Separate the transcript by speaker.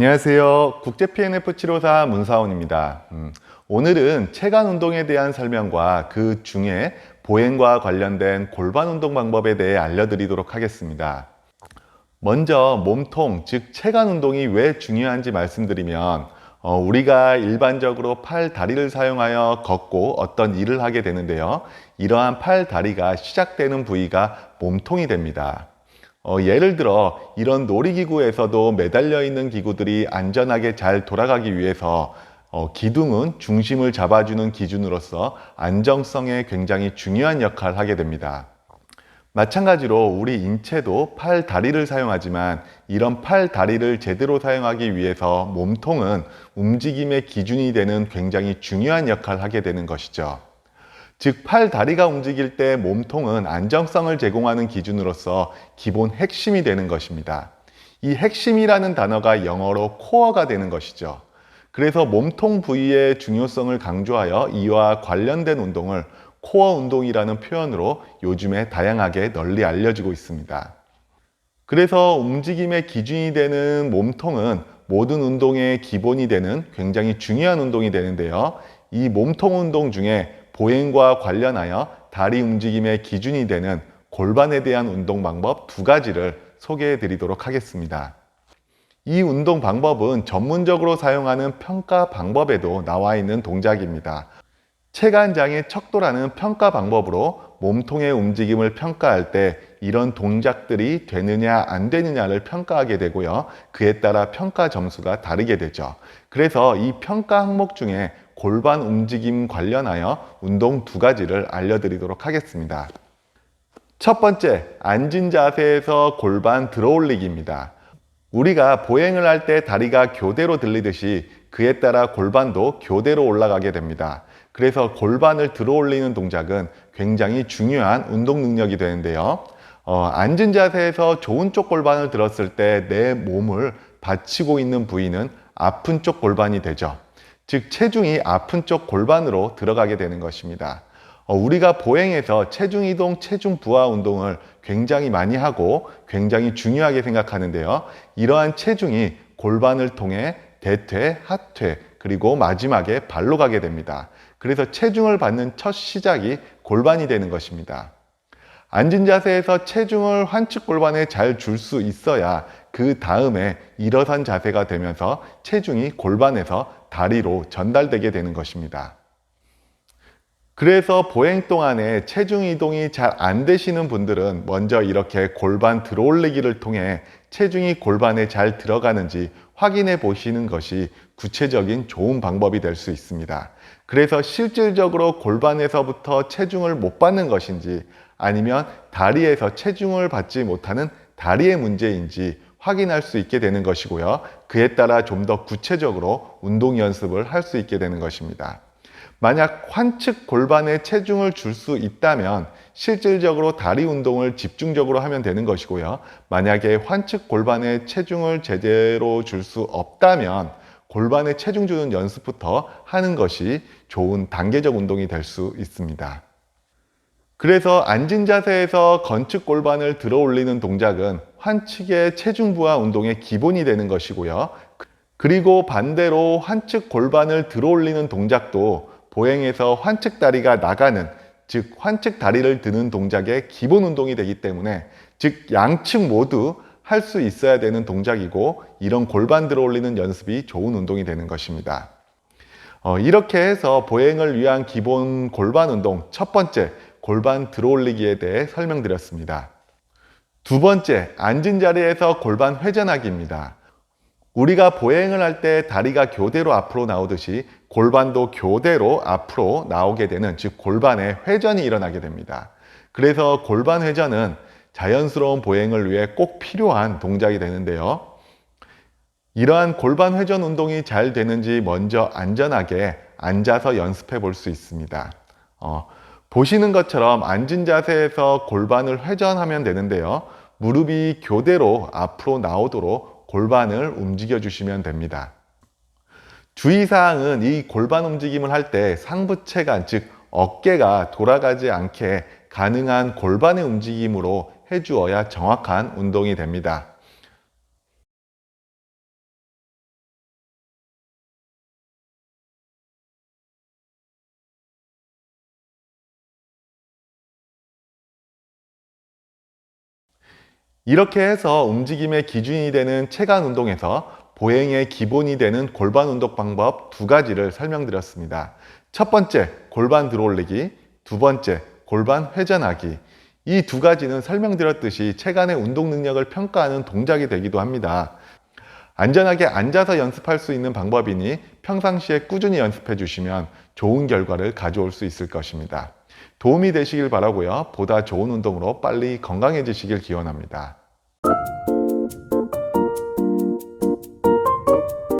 Speaker 1: 안녕하세요. 국제 PNF 치료사 문사원입니다. 음, 오늘은 체간 운동에 대한 설명과 그 중에 보행과 관련된 골반 운동 방법에 대해 알려드리도록 하겠습니다. 먼저 몸통, 즉 체간 운동이 왜 중요한지 말씀드리면 어, 우리가 일반적으로 팔, 다리를 사용하여 걷고 어떤 일을 하게 되는데요. 이러한 팔, 다리가 시작되는 부위가 몸통이 됩니다. 어, 예를 들어 이런 놀이기구에서도 매달려 있는 기구들이 안전하게 잘 돌아가기 위해서 어, 기둥은 중심을 잡아주는 기준으로서 안정성에 굉장히 중요한 역할을 하게 됩니다. 마찬가지로 우리 인체도 팔, 다리를 사용하지만 이런 팔, 다리를 제대로 사용하기 위해서 몸통은 움직임의 기준이 되는 굉장히 중요한 역할을 하게 되는 것이죠. 즉, 팔, 다리가 움직일 때 몸통은 안정성을 제공하는 기준으로서 기본 핵심이 되는 것입니다. 이 핵심이라는 단어가 영어로 코어가 되는 것이죠. 그래서 몸통 부위의 중요성을 강조하여 이와 관련된 운동을 코어 운동이라는 표현으로 요즘에 다양하게 널리 알려지고 있습니다. 그래서 움직임의 기준이 되는 몸통은 모든 운동의 기본이 되는 굉장히 중요한 운동이 되는데요. 이 몸통 운동 중에 보행과 관련하여 다리 움직임의 기준이 되는 골반에 대한 운동 방법 두 가지를 소개해 드리도록 하겠습니다. 이 운동 방법은 전문적으로 사용하는 평가 방법에도 나와 있는 동작입니다. 체간장의 척도라는 평가 방법으로 몸통의 움직임을 평가할 때 이런 동작들이 되느냐 안 되느냐를 평가하게 되고요. 그에 따라 평가 점수가 다르게 되죠. 그래서 이 평가 항목 중에 골반 움직임 관련하여 운동 두 가지를 알려드리도록 하겠습니다. 첫 번째, 앉은 자세에서 골반 들어 올리기입니다. 우리가 보행을 할 때 다리가 교대로 들리듯이 그에 따라 골반도 교대로 올라가게 됩니다. 그래서 골반을 들어 올리는 동작은 굉장히 중요한 운동 능력이 되는데요. 어, 앉은 자세에서 좋은 쪽 골반을 들었을 때 내 몸을 받치고 있는 부위는 아픈 쪽 골반이 되죠. 즉, 체중이 아픈 쪽 골반으로 들어가게 되는 것입니다. 어, 우리가 보행에서 체중 이동, 체중 부하 운동을 굉장히 많이 하고 굉장히 중요하게 생각하는데요. 이러한 체중이 골반을 통해 대퇴, 하퇴, 그리고 마지막에 발로 가게 됩니다. 그래서 체중을 받는 첫 시작이 골반이 되는 것입니다. 앉은 자세에서 체중을 환측 골반에 잘 줄 수 있어야 그 다음에 일어선 자세가 되면서 체중이 골반에서 다리로 전달되게 되는 것입니다. 그래서 보행 동안에 체중 이동이 잘 안 되시는 분들은 먼저 이렇게 골반 들어올리기를 통해 체중이 골반에 잘 들어가는지 확인해 보시는 것이 구체적인 좋은 방법이 될 수 있습니다. 그래서 실질적으로 골반에서부터 체중을 못 받는 것인지 아니면 다리에서 체중을 받지 못하는 다리의 문제인지 확인할 수 있게 되는 것이고요. 그에 따라 좀 더 구체적으로 운동 연습을 할 수 있게 되는 것입니다. 만약 환측 골반에 체중을 줄 수 있다면 실질적으로 다리 운동을 집중적으로 하면 되는 것이고요. 만약에 환측 골반에 체중을 제대로 줄 수 없다면 골반에 체중 주는 연습부터 하는 것이 좋은 단계적 운동이 될 수 있습니다. 그래서 앉은 자세에서 건축 골반을 들어 올리는 동작은 환측의 체중 부하 운동의 기본이 되는 것이고요. 그리고 반대로 환측 골반을 들어 올리는 동작도 보행에서 환측 다리가 나가는 즉 환측 다리를 드는 동작의 기본 운동이 되기 때문에 즉 양측 모두 할 수 있어야 되는 동작이고 이런 골반 들어 올리는 연습이 좋은 운동이 되는 것입니다. 어, 이렇게 해서 보행을 위한 기본 골반 운동 첫 번째 골반 들어 올리기에 대해 설명드렸습니다. 두 번째 앉은 자리에서 골반 회전하기입니다. 우리가 보행을 할 때 다리가 교대로 앞으로 나오듯이 골반도 교대로 앞으로 나오게 되는 즉 골반의 회전이 일어나게 됩니다. 그래서 골반 회전은 자연스러운 보행을 위해 꼭 필요한 동작이 되는데요. 이러한 골반 회전 운동이 잘 되는지 먼저 안전하게 앉아서 연습해 볼 수 있습니다. 어, 보시는 것처럼 앉은 자세에서 골반을 회전하면 되는데요. 무릎이 교대로 앞으로 나오도록 골반을 움직여 주시면 됩니다. 주의사항은 이 골반 움직임을 할 때 상부체간, 즉 어깨가 돌아가지 않게 가능한 골반의 움직임으로 해주어야 정확한 운동이 됩니다. 이렇게 해서 움직임의 기준이 되는 체간 운동에서 보행의 기본이 되는 골반 운동 방법 두 가지를 설명드렸습니다. 첫 번째, 골반 들어올리기. 두 번째, 골반 회전하기. 이 두 가지는 설명드렸듯이 체간의 운동 능력을 평가하는 동작이 되기도 합니다. 안전하게 앉아서 연습할 수 있는 방법이니 평상시에 꾸준히 연습해 주시면 좋은 결과를 가져올 수 있을 것입니다. 도움이 되시길 바라고요. 보다 좋은 운동으로 빨리 건강해지시길 기원합니다.